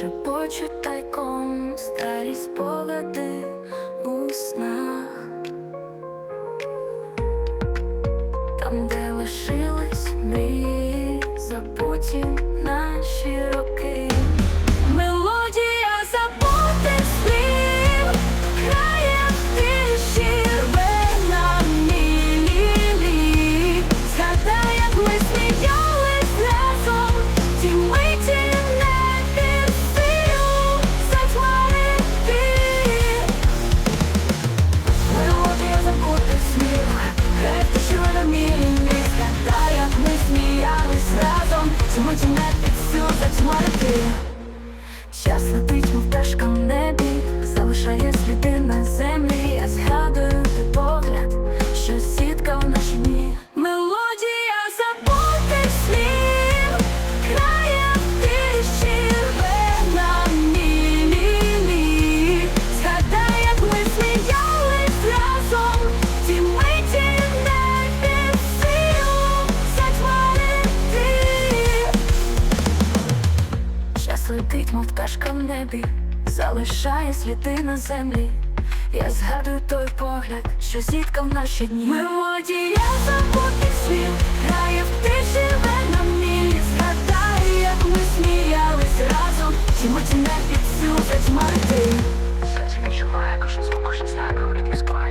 Шепочуть тайком старі спогади у снах, там, де лишились мрії забуті. летить, мов пташка в небі, залишає сліди на землі. Я згадую той погляд, що зітка в наші дні. Мелодія забутих світ, грає в тиші живе на мілі. Згадаю, як ми сміялись разом, чому ті не під цю затьмати. Серце відчуває кожен звук, кожен знак, говорить мій спай.